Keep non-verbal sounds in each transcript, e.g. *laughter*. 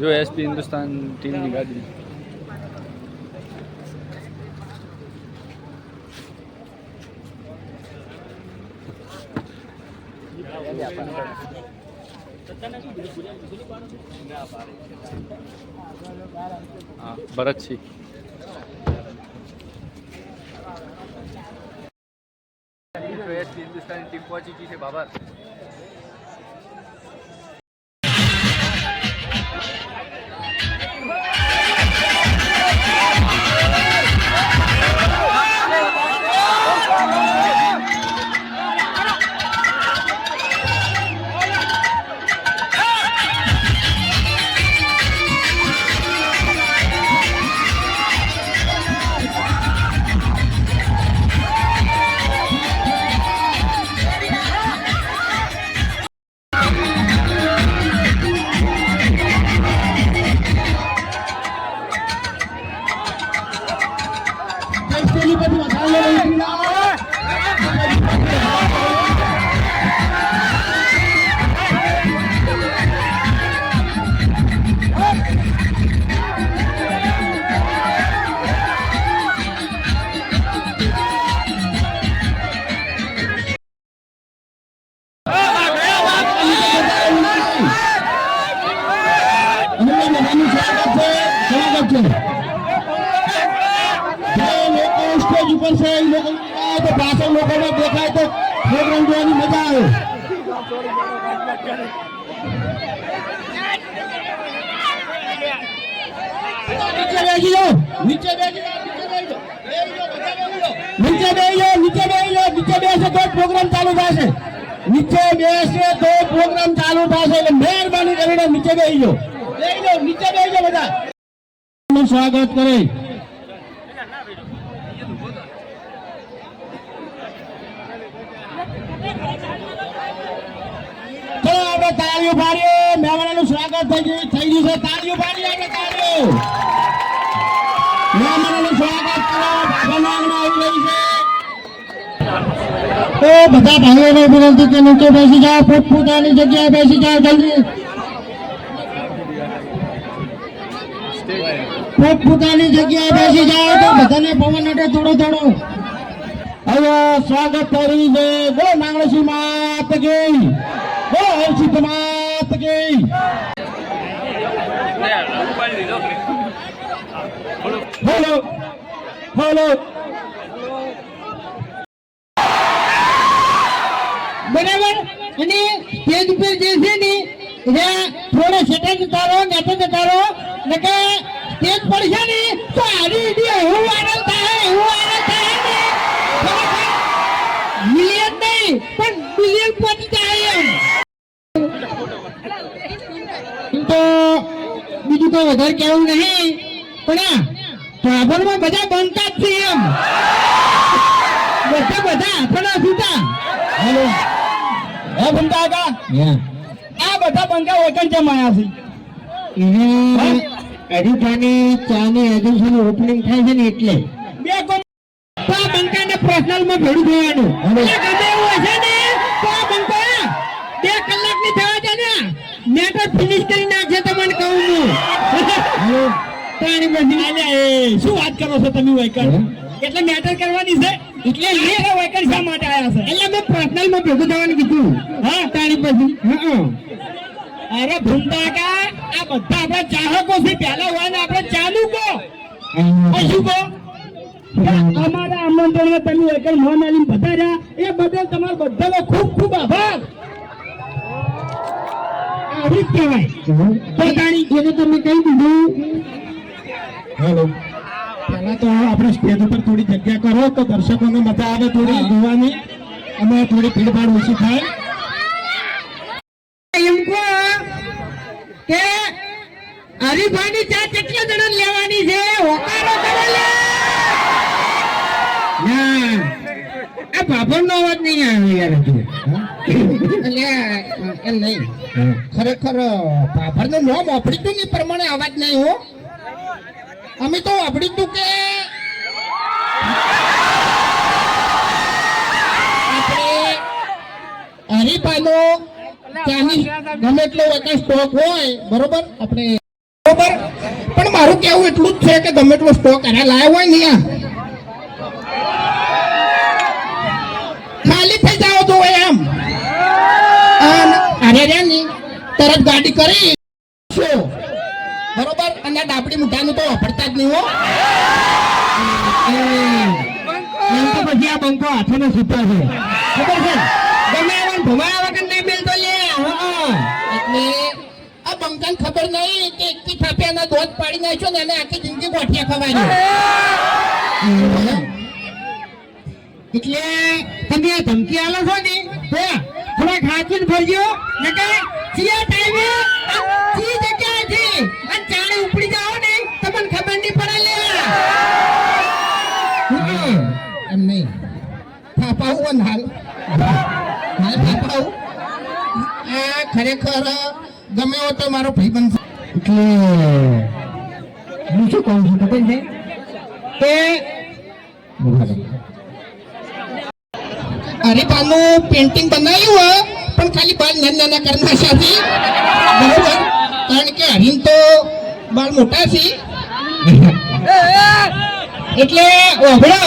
જો એસપી હિન્દુસ્તાન ટીમની ગાડી. ભરતસિંહ. હિન્દુસ્તાની ટીમ પહોંચી ગઈ છે બાબર. પાછળ દેખાય તો પ્રોગ્રામ જોવાની મજા આવે. નીચે બેસી જાઓ. નીચે બેસી નીચે બેસી જાઓ. નીચે બેસી જાઓ, નીચે બેસે તો પ્રોગ્રામ ચાલુ થશે. નીચે બેસે તો પ્રોગ્રામ ચાલુ થશે એટલે મહેરબાની કરીને નીચે બેસી જાઓ. નીચે બેસી જાઓ બધા. સ્વાગત કરે ચલો આપણે તાળીઓ પાડીએ. મહેમાનોનું સ્વાગત થઈ ગયું થઈ ગયું છે. તાળીઓ પાડીએ આપણે તાળીઓ. મહેમાનોનું સ્વાગત કરો ભગવાનમાં આવી રહી છે. તો બધા ભાઈઓને વિનંતી કે નીચે બેસી જાઓ, પોતપોતાની જગ્યાએ બેસી જાઓ, જલ્દી. પોતપોતાની જગ્યાએ બેસી જાઓ તો બધાને પવન અટે થોડો થોડો. હવે સ્વાગત કરી છે. ગો માંગણસી માત કી. ગો હર્ષિત માત કી બોલો બોલો બરાબર અને સ્ટેજ ઉપર જે છે ને એ થોડો સેટર જતા રહો નેતો જતા રહો નકે સ્ટેજ પડશે ને તો હારી ઇડી એવું વાયરલ થાય એવું વાયરલ થાય ને મિલિયન નહીં પણ બિલિયન પહોંચી જાય એમ એમ તો બીજું કોઈ વધારે કહેવું નહીં. પણ ટ્રાવેલમાં બધા બનતા જ છે એમ. બધા બધા આપણા સુતા. હેલો. હે બનતા કા આ બધા બંકા વચન છે માયા છે? એને એડિટાની ચાની એજન્સીનું ઓપનિંગ થાય છે ને એટલે. બે કોમ તો બંકાને પર્સનલમાં ભેડું જોવાનું ગમે એવું હશે ને તો બંકા બે કલાકની થવા છે ને મેટર ફિનિશ કરી નાખશે તમને કહું હું તાણી બધી આલ્યા એ શું વાત કરો છો તમે વૈકર એટલે મેટર કરવાની છે? એટલે વૈકર શા માટે આવ્યા છે? એટલે મેં પર્સનલમાં ભેગું થવાનું કીધું. હા? તારી પછી અરે ભૂમતા કા આ બધા આપણા ચાહકો છે પહેલા હોય ને આપણે ચાલુ કો શું કો અમારા આમંત્રણમાં તમે વૈકર મોહન આલી બધા રહ્યા. એ બદલ તમારો બધાનો ખૂબ ખૂબ આભાર. આવી જ કહેવાય. પોતાની જેને તમે કહી દીધું હેલો. પહેલા તો આપણે સ્ટેજ ઉપર થોડી જગ્યા કરો તો દર્શકોને મજા આવે થોડી જોવાની. અને થોડી ભીડભાડ ઓછી થાય. એમ કહો કે હરીફાની ચા કેટલા જણા લેવાની છે? હોકારો કરો લે. ના. આ બાપરનો અવાજ નહીં આવ્યો યાર હજુ. એટલે એમ નહીં. ખરેખર બાપરનું નામ આપણી તો નહીં પ્રમાણે અવાજ નહીં હો. અમે તો આપડી તું કે. હરીફાનો ચાની ગમે એટલો વખત સ્ટોક હોય, બરોબર? આપણે બરોબર? પણ મારું કેવું એટલું જ છે કે ગમે એટલો સ્ટોક એને લાવ્યો હોય ને ખાલી થઈ જાવ તો એમ. અરે રે તરત ગાડી કરી. શું? બરોબર? અને આ ડાબડી મુઠાનું તો વાપરતા જ નહીં હો. એમ તો પછી આ બંકો હાથોનો છૂટો છે. ખબર છે? ગમે એવા ભમાયા વગર નહીં મિલતો લે. એટલે આ બંકાને ખબર નહીં કે એકથી થાપે એના દોધ પાડી નાખ્યો ને એને આખી જિંદગી ગોઠિયા ખવાની એટલે તમે આ ધમકી આલો છો ને તો થોડા ખાચીને ફરજો નકર ચિયા ટાઈમે ચી જગ્યાએથી અને ચાણે ઉપડી જાઓ ને તમને ખબર નહીં પડે લે. હમ, એમ નહીં. થાપાવું પણ હાલ? હાલ થાપાવું આ ખરેખર ગમે એવો તો મારો ભાઈ બનશે. એટલે હું શું કહું છું ખબર છે? કે હરીફાનું પેન્ટિંગ બનાવ્યું પણ ખાલી બાર નાના નાના કરના સાથે. બરોબર? કારણ કે હરીન તો બાળ મોટા છે. એટલે ઓભળો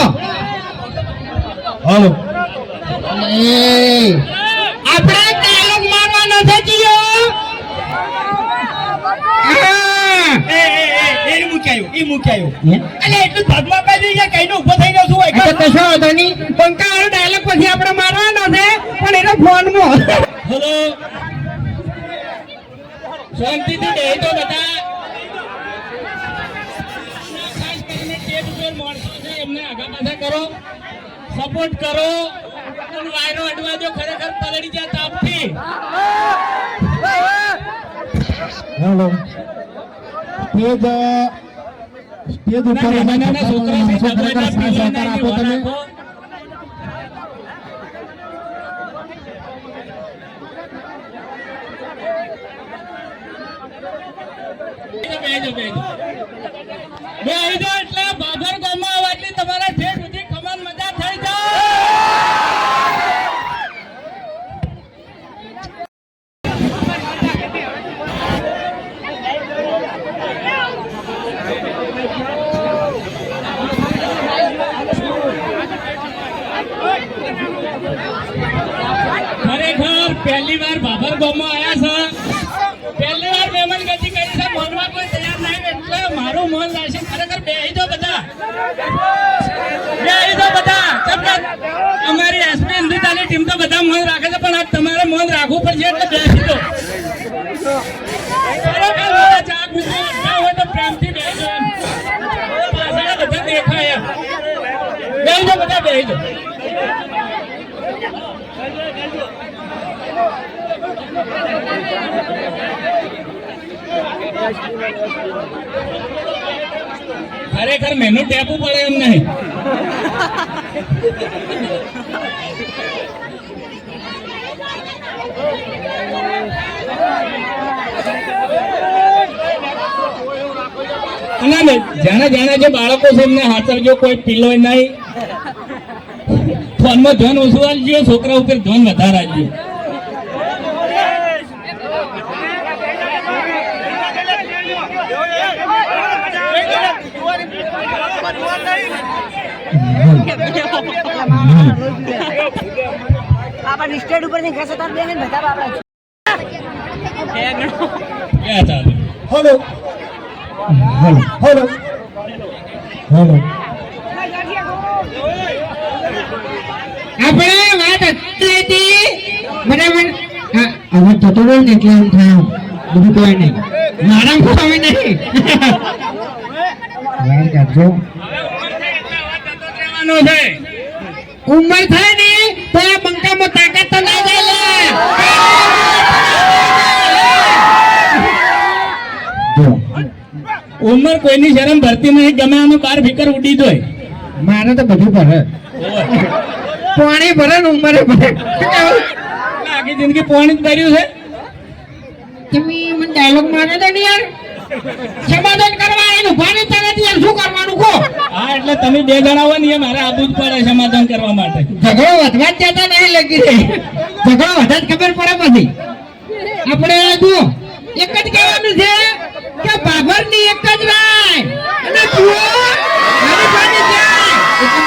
હાલો. આપણે ડાયલોગ મારવાનો છે જીઓ. એ મૂક્યાયો એટલે એટલું ભાગમાં પાડી દઈએ કઈ ઊભો થઈને શું હોય એટલે કશો વાંધો નહીં. બંકાવાળો ડાયલોગ પછી આપણે મારવાનો છે પણ એનો ફોનમાં હલો. શાંતિથી દે તો બધા. ખાસ કરીને ટેપ ઉપર માણસો છે એમને આગા પાછા કરો. સપોર્ટ કરો અને વાયરો અડવા દો ખરેખર પલળી જાય તાપથી. હેલો. સ્ટેજ સ્ટેજ ઉપર છોકરા છે સહકાર આપો તમે. તમારા ઠેઠ સુધી કમાન મજા થઈ જાય. ખરેખર પહેલી વાર બાબર ગામમાં આયા તમારે પણ છે. એટલે બેસી દો બધા દેખાય એમ. બધા બેસી ખરેખર મેનુ ટેપું પડે એમ નહીં. ના ના, જાણે જાણે જે બાળકો છે એમને હાચવજો કોઈ પીલો નહીં. ફોનમાં ધન ઓછું છોકરા ઉપર ધન વધારે હેલો હલો હલો આપણે વાત હતી હતી. બરાબર. હા, હવે થતો હોય ને એટલે એમ થાય. બીજું કોઈ નહીં. મારા કોઈ નહીં. વાત કરજો ઉંમર થાય ને તો આ બંકામાં તાકાત તો ના જાય લે. જો ઉંમર કોઈની શરમ ભરતી નહીં ગમે આનું બાર ભીકર ઉડી જોય. મારે તો બધું ભરે. પાણી ભરે ને ઉંમરે ભરે. આખી જિંદગી પોણી જ ભર્યું છે. તમે મને ડાયલોગ મારે તો ને યાર. સમાધાન કરવા એનું ભાને તરત યાર. શું કરવાનું કહો? હા એટલે તમે બે જણા હોય ને એ મારે આબુ જ પડે સમાધાન કરવા માટે. ઝઘડો વધવા જ જતા નહીં લગી રહી. ઝઘડો વધે જ ખબર પડે પછી. આપણે જુઓ એક જ કહેવાનું છે કે બાબરની એક જ રાય અને જુઓ. એટલે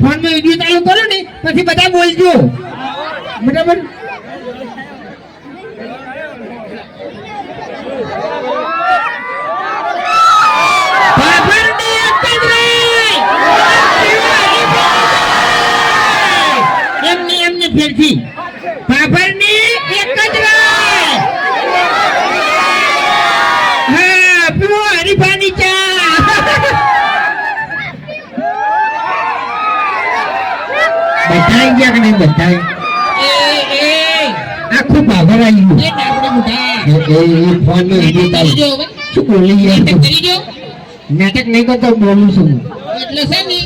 જુઓ, વીડિયો ચાલુ કરો ને પછી બધા બોલજો. બરાબર? ફેરથી બાબરની એક જ રાય હા પીવો હરીફાની ચા બધાઈ ગયા કે નહીં એ આખું બાબર આવી ગયું. એ ફોન નો વિડિયો શું બોલી ગયા નાટક નહીં કરતો બોલું છું. એટલે છે ને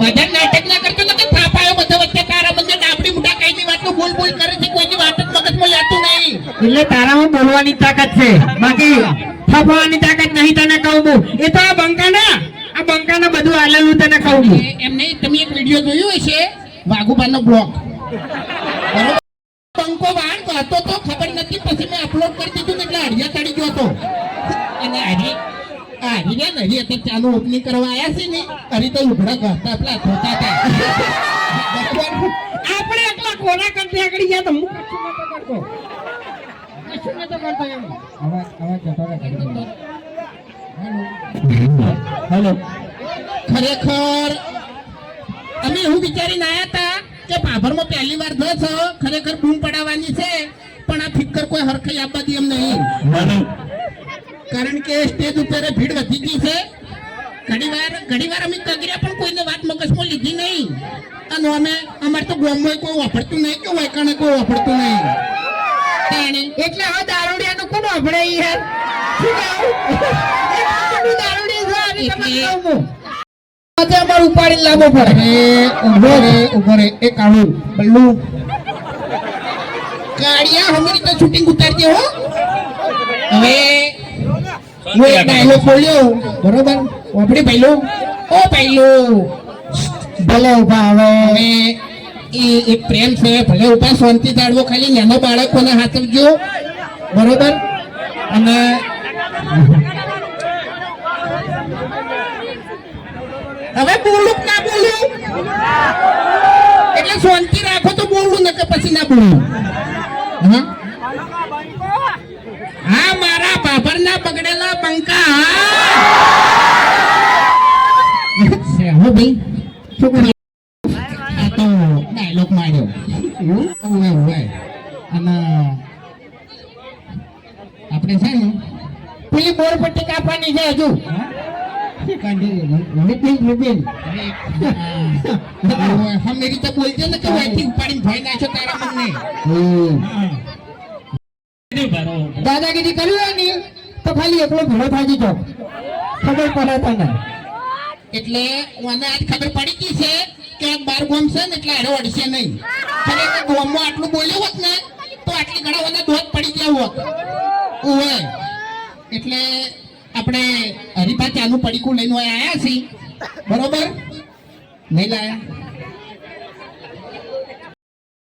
બધા નાટક ના કરતો તો કે થાપાયો બધા વચ્ચે તારા બંને ડાબડી મુઢા વાત વાતનું બોલ બોલ કરે છે કોઈની વાત જ મગજમાં લેતું નહીં. એટલે તારામાં બોલવાની તાકાત છે. બાકી થાપવાની તાકાત નહીં તને કહું એ તો આ બંકાના આ બંકાના બધું આલેલું તને કહું છે. એમ નહીં તમે એક વીડિયો જોયો હશે વાઘુબાનો બ્લોગ. બંકો વાહન વાતો તો ખબર નથી પછી મેં અપલોડ કરી દીધું એટલે હરિયા ચડી ગયો હતો. અને હરી આ હરી ને હરી અત્યારે ચાલુ ઓપનિંગ કરવા આવ્યા છે ને હરી તો ઉભડા કરતા પેલા ધોતા હતા? આપણે એટલા કોના કરતી આગળ ગયા તો હું કશું નતો કરતો. કશું નતો કરતો એમ. અવાજ અવાજ જતો હેલો. ખરેખર અમે એવું વિચારીને આયા હતા કે ભાભરમાં પહેલી વાર દસ ખરેખર બૂમ પડાવવાની છે પણ આ ફિકર કોઈ હરખાઈ આપવા દે એમ નહીં. કારણ કે સ્ટેજ ઉપર ભીડ વધી ગઈ છે. ઘણી વાર ઘણી વાર અમે કગર્યા પણ કોઈને વાત મગજમાં લીધી નહીં. અને અમે અમારે તો ગામમાં કોઈ વાપરતું નહીં કે વાયકાણે કોઈ વાપરતું નહીં. તાણે એટલે હવે દારૂડિયાનું કોણ આપણે યાર? હું. આજે અમારે ઉપાડીને લાવવો પડે. ઊભો રે ઊભો રે. એ કાળું બલ્લુ. કાળિયા હમણાં તો શૂટિંગ ઉતારજે હો. હવે હું એક ડાયલોગ બોલ્યો. બરોબર? ઓપડી પહેલું. ઓ પહેલું. ભલે ઊભા હવે. એ પ્રેમ છે ભલે ઊભા શાંતિ જાળવો ખાલી નાનો બાળકોને હાથવજો બરોબર? અને હવે બોલું ના બોલું? એટલે શાંતિ રાખો તો બોલું ને કે પછી ના બોલું. હા? મારા બાબરના બગડેલા પંખા હા *laughs* ભાઈ? શું ડાયલોગ માર્યો એવું ઓવે ઓવે અને આપણે છે ને પેલી બોર પટ્ટી કાપવાની છે હજુ વિપિન વિપિન હમ એવી રીતે બોલજે ને કે વાયથી ઉપાડીને ભય નાખ્યો તારા મનને દાદાગીરી કર્યું હોય ને તો ખાલી એકલો ભેળો થાજી જાવ ખબર પડે તને એટલે મને આજ ખબર પડી ગઈ છે કે આ બાર ગોમ ને એટલે હારે અડશે નહીં. ખરેખર ગોમમાં આટલું બોલ્યું હોત ને, તો આટલી ઘણા મને દોત પડી ગયા હોત. ઓવે એટલે આપણે હરિભા ચાનું પડીકું લઈને આવ્યા છીએ. બરોબર? નહીં લાયા?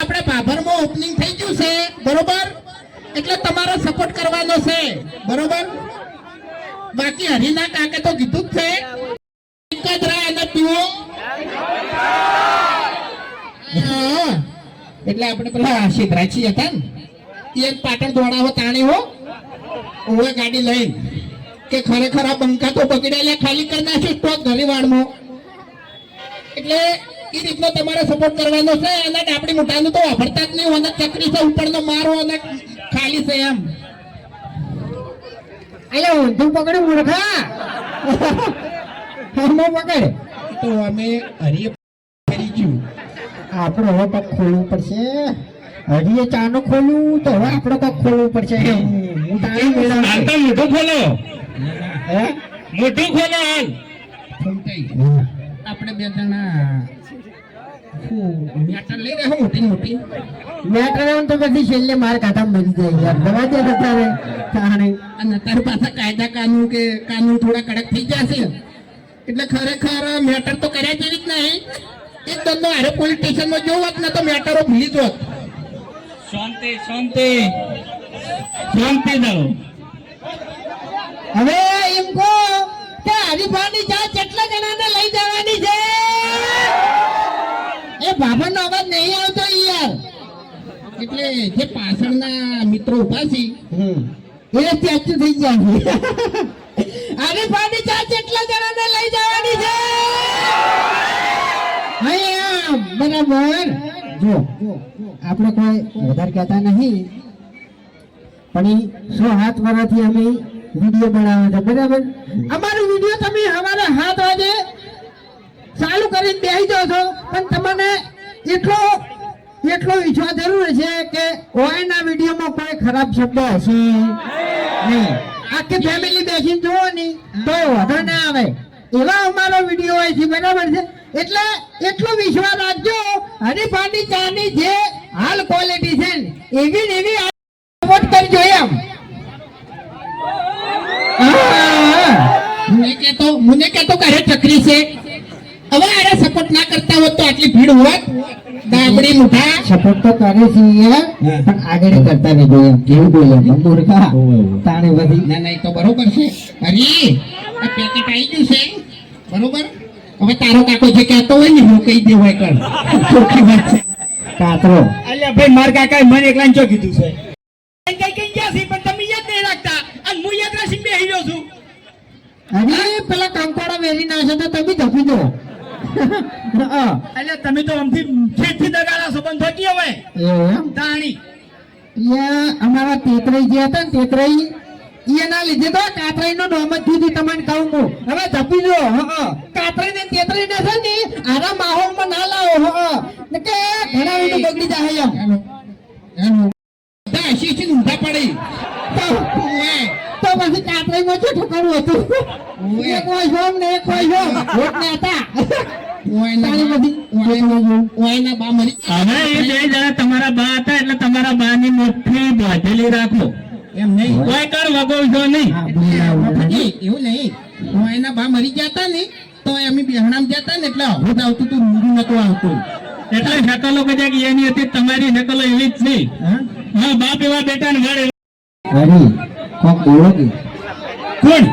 આપણે ભાભરમાં ઓપનિંગ થઈ ગયું છે. બરોબર? એટલે તમારો સપોર્ટ કરવાનો છે. બરોબર? બાકી હરિના કાકે તો કીધું જ છે. એટલે આપણે પેલા સિદ્ધરાજી હતા ને એક પાટણ દોડાવો તાણી હો ઓવે ગાડી લઈને કે ખરેખર આ બંકા તો બગડેલા ખાલી કરી નાખ્યો તો ઘરે વાળમાં. એટલે એ રીતનો તમારે સપોર્ટ કરવાનો છે અને આપણી મોટાનું તો વાપરતા જ નહીં અને ચકરી છે ઉપરનો મારો અને ખાલી છે એમ. અહીંયા ઊંધું પકડ્યું મૂર્ખા. હમો વગાડે. તો અમે હરીએ કરી ગયું. આપણે હવે પગ ખોલવું પડશે. એ ચાનો ખોલવું તો હવે આપણે પગ ખોલવું પડશે. મોઢું ખોલો? હે? મોઢું ખોલો હાલ. આપણે બે જણા મેટર લઈ રહ્યા મોટી મોટી? મેટર આમ તો પછી છેલ્લે માર કાઢા મરી જાય યાર દવા દે તારે અને તારી પાસે કાયદા કાનૂન કે કાનૂન થોડા કડક થઈ જશે એટલે ખરેખર મેટર તો કર્યા જેવી જ નહીં. એક દંડો હારે પોલીસ સ્ટેશનમાં જોવો જ ને તો મેટરો ભૂલી જોત શાંતિ શાંતિ. શાંતિ ધરો હવે એમ કહો કે હરીફાની જાત કેટલા જણાને લઈ જવાની છે? એ બાબાનો અવાજ નહીં આવતો યાર. એટલે જે પાછળના મિત્રો ઊભા છે એ સ્ટેચ્યુ થઈ ગયા છે હરીફાની ચા કેટલા જણાને લઈ જવાની છે. અહીંયા બરાબર. જો, આપણે કોઈ વધારે કહેતા નહીં, પણ એ સો હાથ વાળાથી અમે વીડિયો બનાવે છે, બરાબર? અમારો વીડિયો તમે અમારે હાથ વાગે ચાલુ કરીને બેસી જાઓ છો, પણ તમને એટલો એટલો વિશ્વાસ જરૂર છે કે ઓયના વિડીયોમાં કોઈ ખરાબ શબ્દ હશે નહીં. આખી ફેમિલી બેસીને જુઓ ને તો વાંધો ના આવે. એવા અમારો વીડિયો હોય છે, બરાબર છે? એટલે એટલો વિશ્વાસ રાખજો હરીફાની ચાની જે હાલ ક્વોલિટી છે એવી ને એવી સપોર્ટ કરજો એમ. મને કે તો, મને કે તો કહે ચકરી છે. હવે અરે સપોર્ટ ના કરતા હોત તો આટલી ભીડ હોત. દાબડી મુઠા. સપોર્ટ તો કરે છે પણ આગળ કરતા નહીં જોઈએ કેવું બોલે મૂર્ખા તાણે બધી ના તો બરોબર છે. અરે આ પેકેટ આવી ગયું છે. બરોબર? હવે તારો કાકો જે કહેતો હોય ને હું કહી દે હોય કર ચોખ્ખી વાત છે. કાતરો. અલ્યા ભાઈ માર કાકા મને એકલા ચો કીધું છે? કઈ કઈ ગયા છે પણ તમે યાદ નહીં રાખતા. અને હું યાદ રાખીને બેહી રહ્યો છું. અરે પેલા કંકોડા વેરી નાખે તો તમે ધપી દો. હા, અલ્યા તમે તો આમથી ખેતથી દગાડા સંબંધ થઈ હવે? તાણી. યા અમારા તેતરાઈ જે હતા ને તેતરાઈ એના લીધે તો કાતરાઈ નો નામ જ જુદી તમને કહું હું. હવે જપી જો હા કાતરાઈ ને તેતરાઈ ને છે ને આરા માહોલમાં ના લાવો હા ને કે ઘણા બધું બગડી જાય એમ. એમ હસી ઊંધા પડી. તો પછી કાતરાઈ માં શું ઠકાણું હતું એક હોય શોમ ને એક હોય શોમ વોટ ને હતા ઓએના તાળી બા- બધી ઓએના- ઓએના બા મરી હવે એ બે જણા તમારા બા હતા એટલે તમારા બા ની મુઠ્ઠી બાંધેલી રાખો. એમ નહીં? કોઈ કર વગોવશો નહીં. હા, એવું નહીં. ઓએના બા મરી ગયા હતા ને તો અમે બેહણામ જતા ને એટલે હું આવતું તું રૂડું નતું આવતું. એટલે નકલો કદાચ એની હતી તમારી નકલો એવી જ નહીં. હા બાપ એવા બેટા ને વાળે હરી કોક બોલો કે કોણ?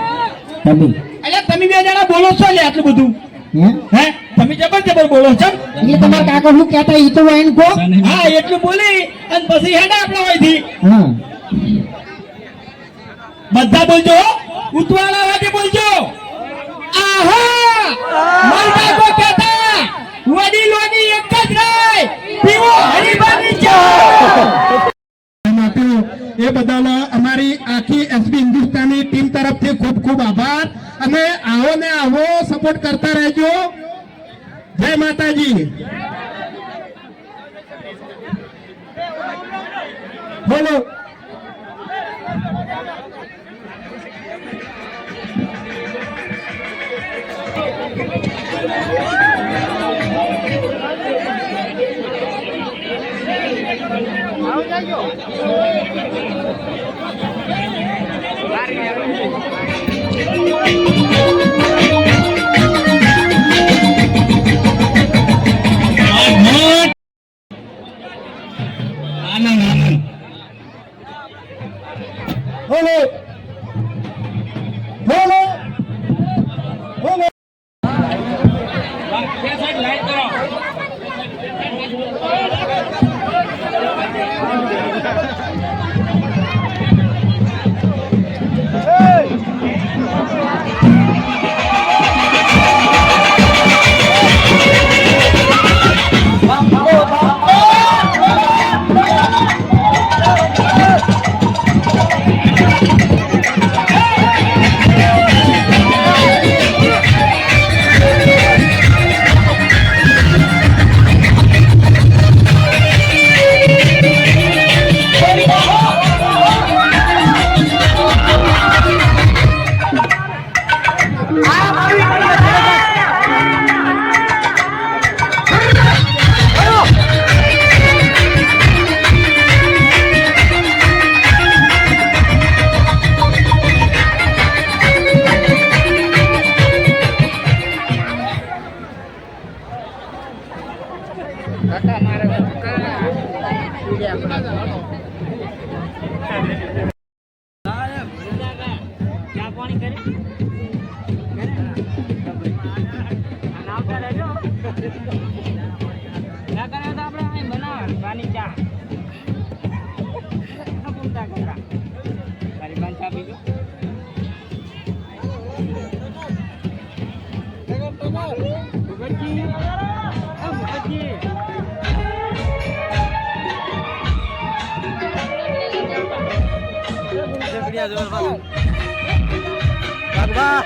તમે અલ્યા તમે બે જણા બોલો છો લે આટલું બધું? હે? હે? તમે જબર જબર બોલો છો? એટલે તમારા કાકા હું કહેતા ઈ તો વાઈન કો હા એટલું બોલી અને પછી હેડા આપણા હોયથી હા. બધા બોલજો ઉતવાળા વાગે બોલજો. આહા! મારા કો કહેતા વડીલોની એક જ રાય પીવો હરીબાની ચા એ બદલ અમારી આખી એસબી હિન્દુસ્તાની ટીમ તરફથી ખૂબ ખૂબ આભાર. અને આવો ને આવો સપોર્ટ કરતા રહેજો. જય માતાજી. બોલો. આનંદ મજા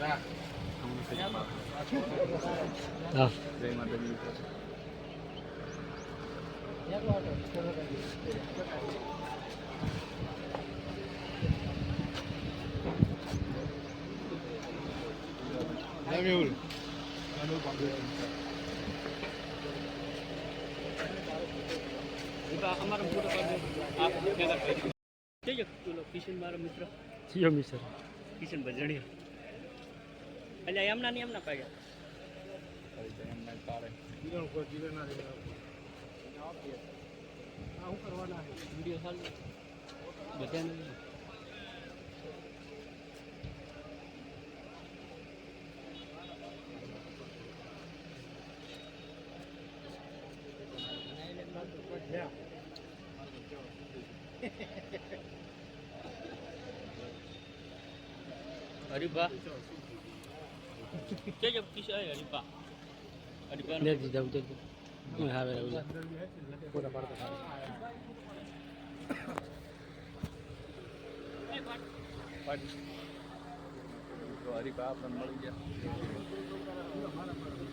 જય માતાજી કિશન. મારો મિત્ર. કિશન ભજણિયા એટલે એમના ને એમના પાડ્યા વીડિયો ચાલુ ને જાવ તો હું હાવે રહું તો હરીફા આપણને મળી ગયા હા પૂરી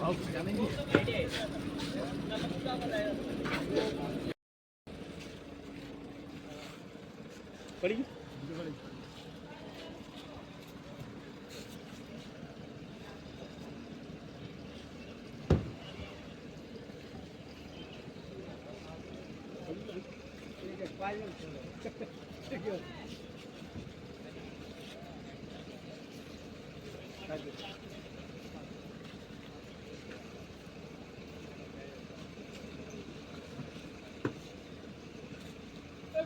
જમવાનું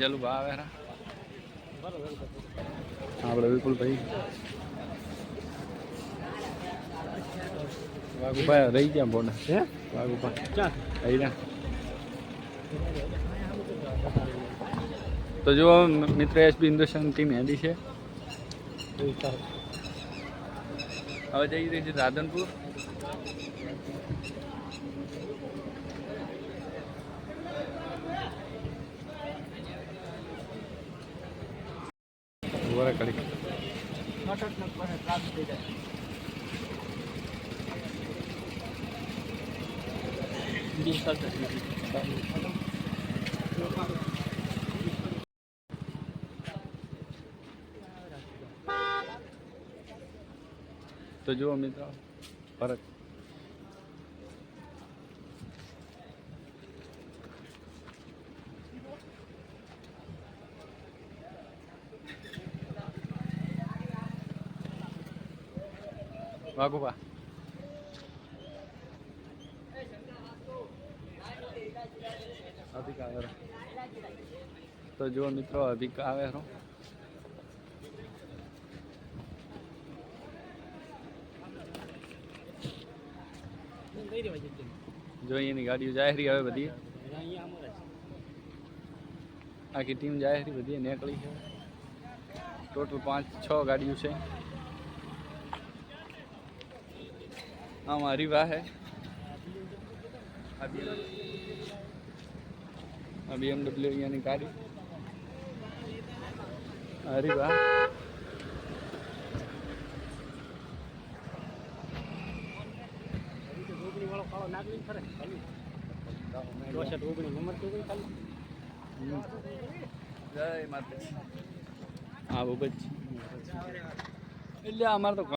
જલુ બા આવે આપણે વિપુલભાઈ વાઘુભાઈ રહી ગયા બોને હે વાઘુભાઈ તો જો મિત્ર એસબી હિન્દુસ્તાન ટીમ હેડી છે. હવે જઈ રહી છે રાધનપુર. ઊભા રહે તો જુઓ મિત્રો ફરક વાઘુબા અભિક આવે તો જુઓ મિત્રો અભિક આવે રો જો અહીંયાની ગાડીઓ જાહેરી આવે બધી. આખી ટીમ જાહેરી બધી, નીકળી. છે ટોટલ પાંચ છ ગાડીઓ છે. આમાં હરીવા હે. આ બીએમડબ્લ્યુ અહીંયાની ગાડી. હરીવા જય માતા હા બહુ જ એટલે અમારે તો